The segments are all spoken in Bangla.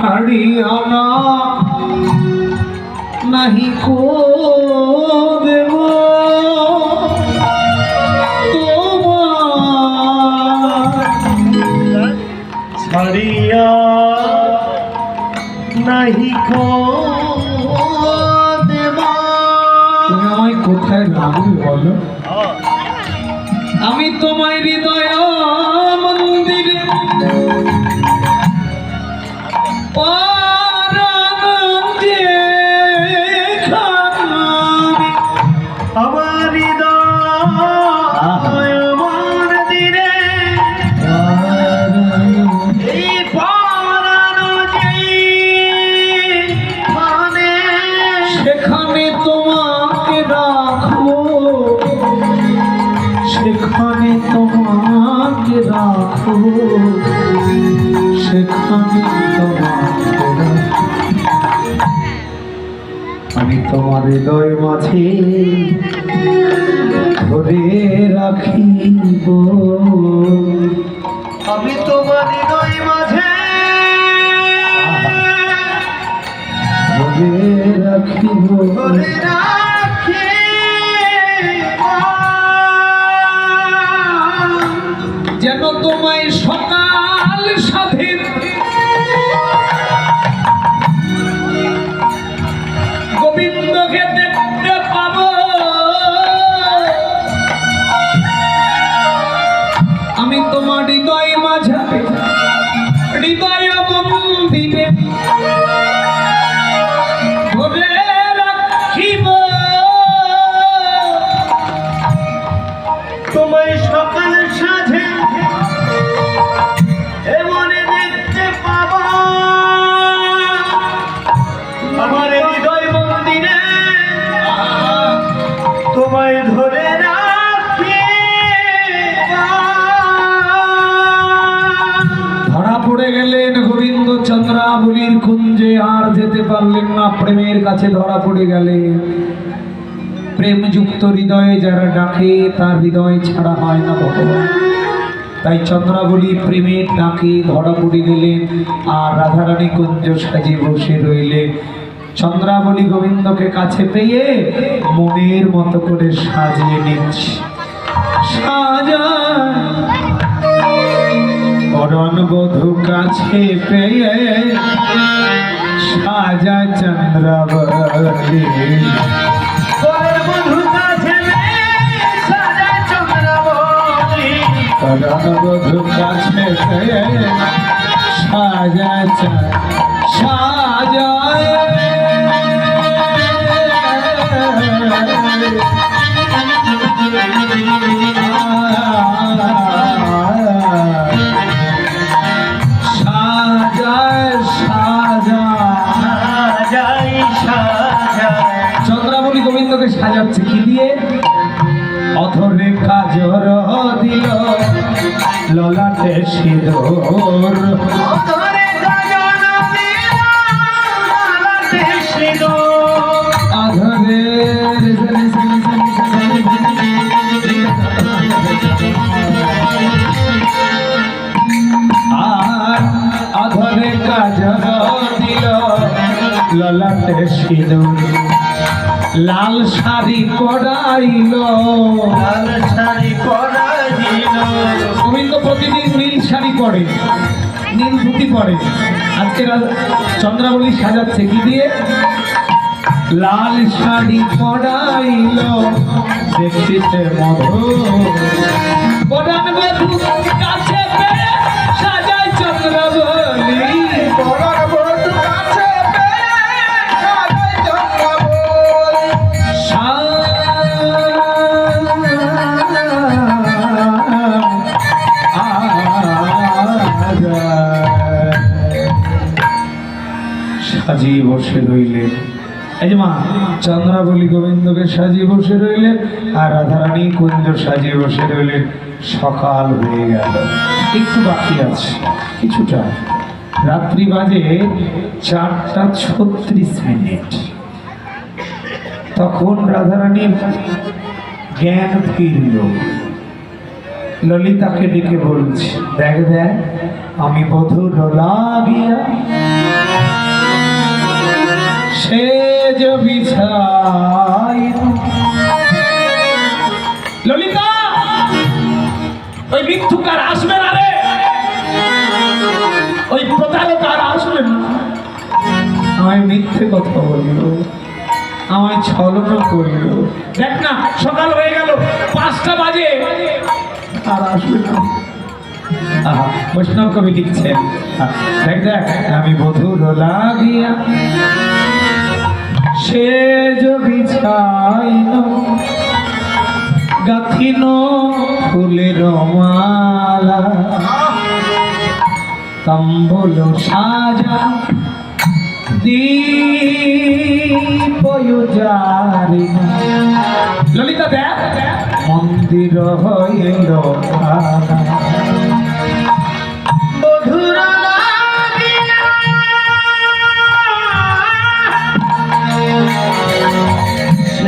হারিয়ানা নাহি কো দেব তোমার ছাড়িয়া নাহি কো দেবা তুমি আমায় কোথায় রাখবে বলো? আমি তোমায় হৃদয় চন্দ্রাবলীর কুঞ্জে আর যেতে পারলেন না, প্রেমের কাছে ধরা পড়ে গেলেন। প্রেমযুক্ত হৃদয়ে যারা ডাকে, তার হৃদয় ছাড়া হয় না ভগবান তাই চন্দ্রাবলী প্রেমের ডাকে ধরা পড়ে গেলেন আর রাধারানী কুঞ্জ সাজিয়ে বসে রইলেন। চন্দ্রাবলী গোবিন্দকে কাছে পেয়ে মনের মতো করে সাজিয়ে নিচ্ছে। সাজা করণ বধু কাছে পেয়ে সাজা চন্দ্রাবলী বধু কাছে পেয়ে সাজা সাজা গোবিন্দকে সাজাচ্ছে কি দিয়ে? অথরে কাজর দিল ললাটে সিঁদুর। ধরে গাজন দিলা লালাটে সিঁদুর। অধরে আর অধরে কাজর দিল ললাটে সিঁদুর। লাল শাড়ি পরাইল। লাল শাড়ি পরাইল। গোবিন্দ প্রতিদিন নীল শাড়ি পরে নীল ধুতি পরে। আজকে চন্দ্রাবলী সাজাচ্ছে কি দিয়ে? লাল শাড়ি পরাইল। দেখিতে মধু পরাণ বধু সাজিয়ে বসে রইলেন। এই যে মা, চন্দ্রাবলী গোবিন্দকে সাজিয়ে বসে রইলেন আর রাধারানী কুঞ্জ সাজিয়ে বসে রইলেন। সকাল হয়ে গেল। একটু বাকি আছে, কিছুটা। রাত্রি বাজে চারটা ছত্রিশ মিনিট। তখন রাধারানী জ্ঞান ফিরল। ললিতাকে ডেকে বলছে, দেখ দেখ, আমি বধুর লাগিয়া সে যে বিছাই। ললিতা, ওই মিথ্যুকার আসবে না রে। ওই প্রতারক আর আসবে না। আমায় মিথ্যে কথা বলিল, আমায় ছলনা করিল। দেখ না, সকাল হয়ে গেল, পাঁচটা বাজে। আর আসবে না। বৈষ্ণব কবি লিখছেন। দেখ দেখ, আমি বধুর লাগিয়া সে বিছাইন গাথিন ফুলের মালা কম্বল সাজা ললিতা দেখ মন্দির হইল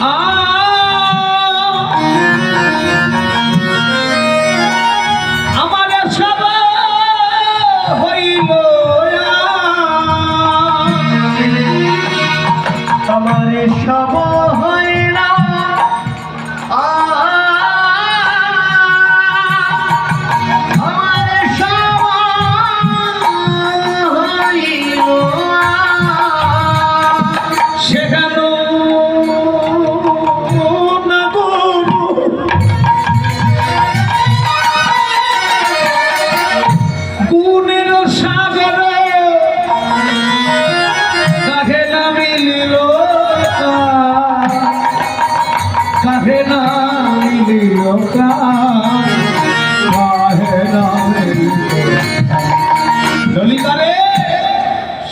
啊。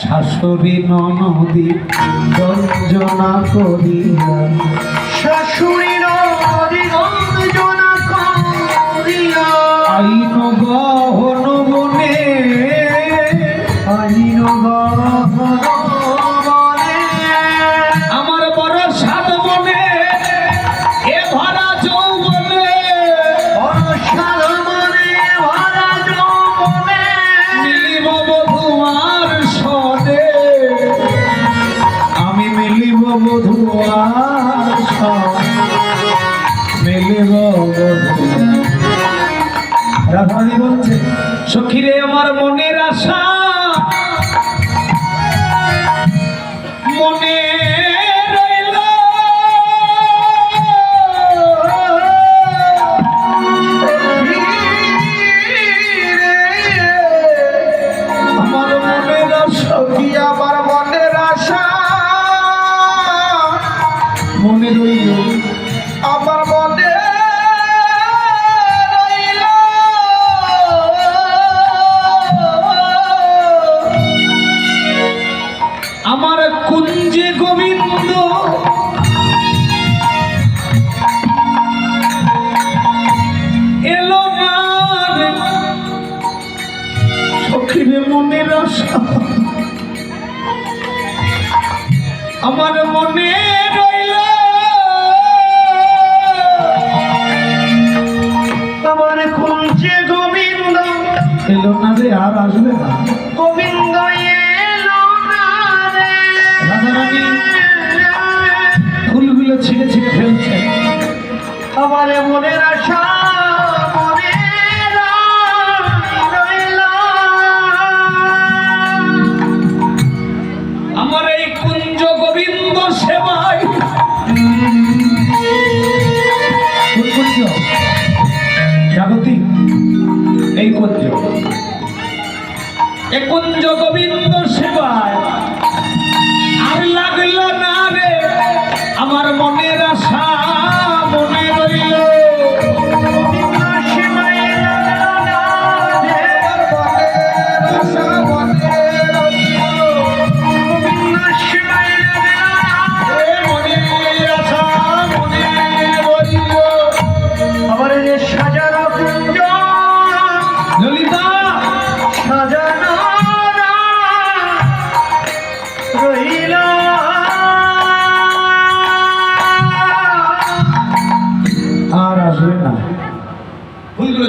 শাশুড়ি ননদী গঞ্জনা করিয়া মিলিব রে সখীরে আমার মনের আশা মনের আমার মনে রইল। আমার কুঞ্জে গোবিন্দ। এলো না রে আর আসবে না। গোবিন্দ এলো না রে। রাধারানী ফুলগুলো ছিঁড়ে ছিঁড়ে ফেলছে। আমার মনের আশা এ কবি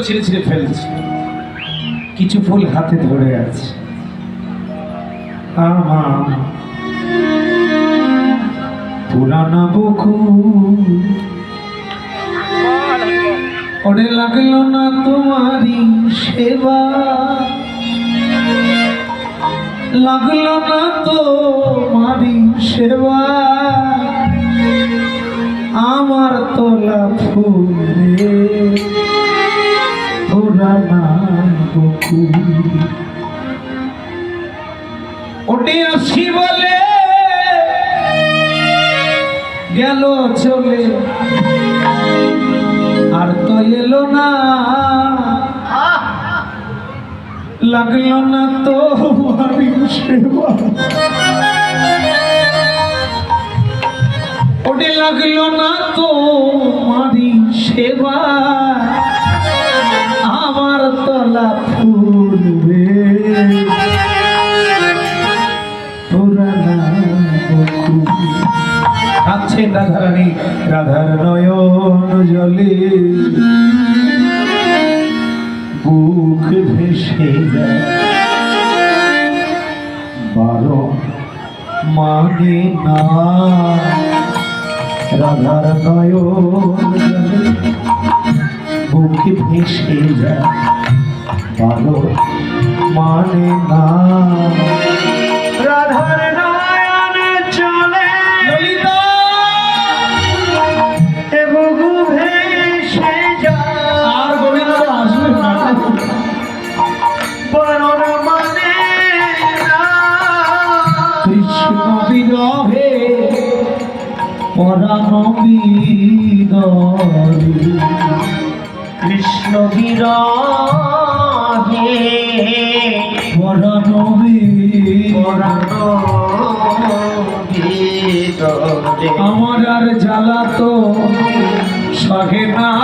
ছিঁড়ে ছিঁড়ে ফেলছে। কিছু ফুল হাতে ধরে আছে। আমার পুরানা বুকু ওরে লাগল না তোমারই সেবা। লাগল না তোমারই সেবা। আমার তোলা ফুলে বুকু আসি বলে গেল চলে। আর তো এলো না। লাগল না তো আমি সেবা। ওটি লাগল না তো মারি সেবা। ফুলবে কাঁদছেন রাধারানী, রাধার নয়ন জলে। বুক ভেসে বারো মানে না। রাধার নয়ন জলে। বুক ভেসে যায়। বারো মানে না। রাধার নয়ন চলে। মানে কৃষ্ণ বিরহে পরাণ বিদরে কৃষ্ণ বিরহে পরাণ পরাণ বিদরে ভিতরে আমার আর জ্বালা তো সহে না।